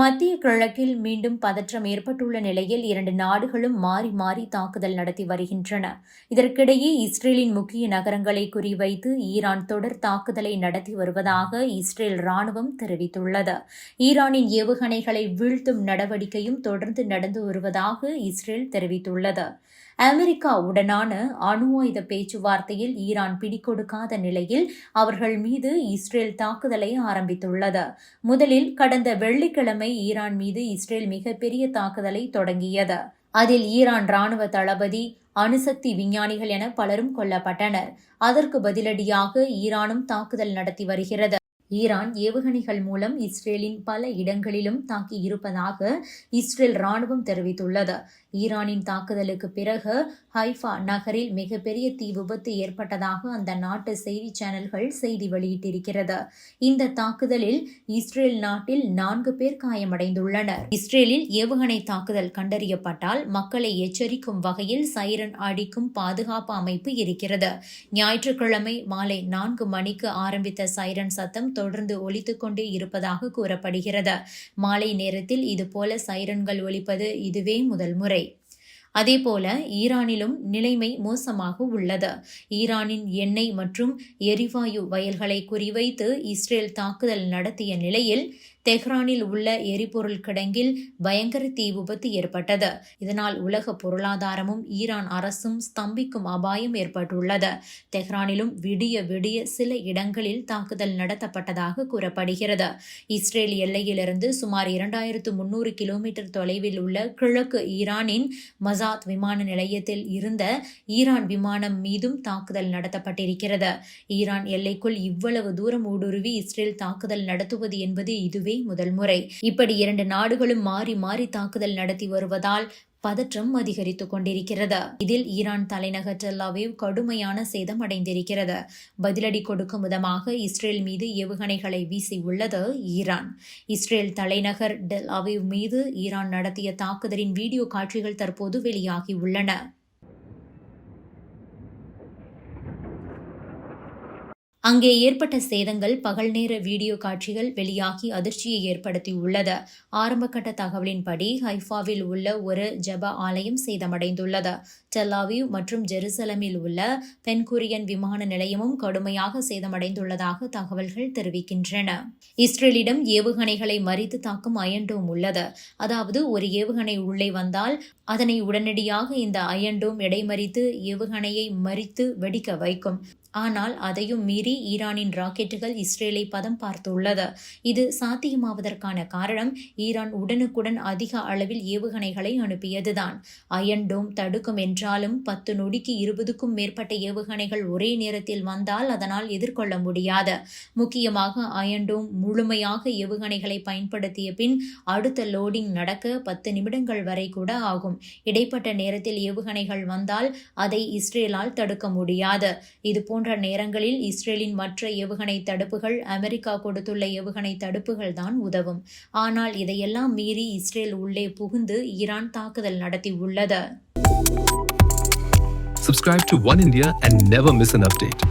மத்திய கிழக்கில் மீண்டும் பதற்றம் ஏற்பட்டுள்ள நிலையில் இரண்டு நாடுகளும் மாறி மாறி தாக்குதல் நடத்தி வருகின்றன. இதற்கிடையே இஸ்ரேலின் முக்கிய நகரங்களை குறிவைத்து ஈரான் தொடர் தாக்குதலை நடத்தி வருவதாக இஸ்ரேல் ராணுவம் தெரிவித்துள்ளது. ஈரானின் ஏவுகணைகளை வீழ்த்தும் நடவடிக்கையும் தொடர்ந்து நடந்து வருவதாக இஸ்ரேல் தெரிவித்துள்ளது. அமெரிக்காவுடனான அணு ஆயுத பேச்சுவார்த்தையில் ஈரான் பிடிக்கொடுக்காத நிலையில் அவர்கள் மீது இஸ்ரேல் தாக்குதலை ஆரம்பித்துள்ளது. முதலில் கடந்த வெள்ளிக்கிழமை ஈரான் மீது இஸ்ரேல் மிகப்பெரிய தாக்குதலை தொடங்கியது. அதில் ஈரான் ராணுவ தளபதி அணுசக்தி விஞ்ஞானிகள் என பலரும் கொல்லப்பட்டனர். அதற்கு பதிலடியாக ஈரானும் தாக்குதல் நடத்தி வருகிறது. ஈரான் ஏவுகணைகள் மூலம் இஸ்ரேலின் பல இடங்களிலும் தாக்கி இருப்பதாக இஸ்ரேல் ராணுவம் தெரிவித்துள்ளது. ஈரானின் தாக்குதலுக்கு பிறகு ஹைஃபா நகரில் மிகப்பெரிய தீ விபத்து ஏற்பட்டதாக அந்த நாட்டு செய்தி சேனல்கள் செய்தி வெளியிட்டிருக்கிறது. இந்த தாக்குதலில் இஸ்ரேல் நாட்டில் நான்கு பேர் காயமடைந்துள்ளனர். இஸ்ரேலில் ஏவுகணை தாக்குதல் கண்டறியப்பட்டால் மக்களை எச்சரிக்கும் வகையில் சைரன் அடிக்கும் பாதுகாப்பு அமைப்பு இருக்கிறது. ஞாயிற்றுக்கிழமை மாலை நான்கு மணிக்கு ஆரம்பித்த சைரன் சத்தம் தொடர்ந்து ஒலித்துக் கொண்டே இருப்பதாக கூறப்படுகிறது. மாலை நேரத்தில் இதுபோல சைரன்கள் ஒலிப்பது இதுவே முதல் முறை. அதேபோல ஈரானிலும் நிலைமை மோசமாக உள்ளது. ஈரானின் எண்ணெய் மற்றும் எரிவாயு வயல்களை குறிவைத்து இஸ்ரேல் தாக்குதல் நடத்திய நிலையில் தெஹ்ரானில் உள்ள எரிபொருள் கிடங்கில் பயங்கர தீ விபத்து ஏற்பட்டது. இதனால் உலக பொருளாதாரமும் ஈரான் அரசும் ஸ்தம்பிக்கும் அபாயம் ஏற்பட்டுள்ளது. தெஹ்ரானிலும் விடிய விடிய சில இடங்களில் தாக்குதல் நடத்தப்பட்டதாக கூறப்படுகிறது. இஸ்ரேல் எல்லையிலிருந்து சுமார் இரண்டாயிரத்து முன்னூறு கிலோமீட்டர் தொலைவில் உள்ள கிழக்கு ஈரானின் மசாத் விமான நிலையத்தில் இருந்த ஈரான் விமானம் மீதும் தாக்குதல் நடத்தப்பட்டிருக்கிறது. ஈரான் எல்லைக்குள் இவ்வளவு தூரம் ஊடுருவி இஸ்ரேல் தாக்குதல் நடத்துவது என்பது இதுவே முதல் முறை. இப்படி இரண்டு நாடுகளும் மாறி மாறி தாக்குதல் நடத்தி வருவதால் பதற்றம் அதிகரித்து கொண்டிருக்கிறது. இதில் ஈரான் தலைநகர் டெல்லாவிவ் கடுமையான சேதம் அடைந்திருக்கிறது. பதிலடி கொடுக்கும் விதமாக இஸ்ரேல் மீது ஏவுகணைகளை வீசியுள்ளது ஈரான். இஸ்ரேல் தலைநகர் டெல் அவிவ் மீது ஈரான் நடத்திய தாக்குதலின் வீடியோ காட்சிகள் தற்போது வெளியாகியுள்ளன அங்கே ஏற்பட்ட சேதங்கள் பகல் நேர வீடியோ காட்சிகள் வெளியாகி அதிர்ச்சியை ஏற்படுத்தியுள்ளது. ஆரம்பகட்ட தகவலின்படி ஹைஃபாவில் உள்ள ஒரு ஜப ஆலயம் சேதமடைந்துள்ளது. டெல்லாவிவ் மற்றும் ஜெருசலமில் உள்ள பென்குரியன் விமான நிலையமும் கடுமையாக சேதமடைந்துள்ளதாக தகவல்கள் தெரிவிக்கின்றன. இஸ்ரேலிடம் ஏவுகணைகளை மறித்து தாக்கும் அயன்டோம் உள்ளது. அதாவது ஒரு ஏவுகணை உள்ளே வந்தால் அதனை உடனடியாக இந்த அயன்டோம் இடைமறித்து ஏவுகணையை மறித்து வெடிக்க வைக்கும். ஆனால் அதையும் மீறி ஈரானின் ராக்கெட்டுகள் இஸ்ரேலை பதம் பார்த்துள்ளது. இது சாத்தியமாவதற்கான காரணம் ஈரான் உடனுக்குடன் அதிக அளவில் ஏவுகணைகளை அனுப்பியதுதான். அயன்டோம் தடுக்கும் என்றாலும் பத்து நொடிக்கு இருபதுக்கும் மேற்பட்ட ஏவுகணைகள் ஒரே நேரத்தில் வந்தால் அதனால் எதிர்கொள்ள முடியாது. முக்கியமாக அயன்டோம் முழுமையாக ஏவுகணைகளை பயன்படுத்திய பின் அடுத்த லோடிங் நடக்க பத்து நிமிடங்கள் வரை கூட ஆகும். இடைப்பட்ட நேரத்தில் ஏவுகணைகள் வந்தால் அதை இஸ்ரேலால் தடுக்க முடியாது. இதுபோன்ற போன்ற நேரங்களில் இஸ்ரேலின் மற்ற ஏவுகணை தடுப்புகள் அமெரிக்கா கொடுத்துள்ள ஏவுகணை தடுப்புகள் தான் உதவும் ஆனால் இதையெல்லாம் மீறி இஸ்ரேல் உள்ளே புகுந்து ஈரான் தாக்குதல் நடத்தியுள்ளது Subscribe to One India and never miss an update.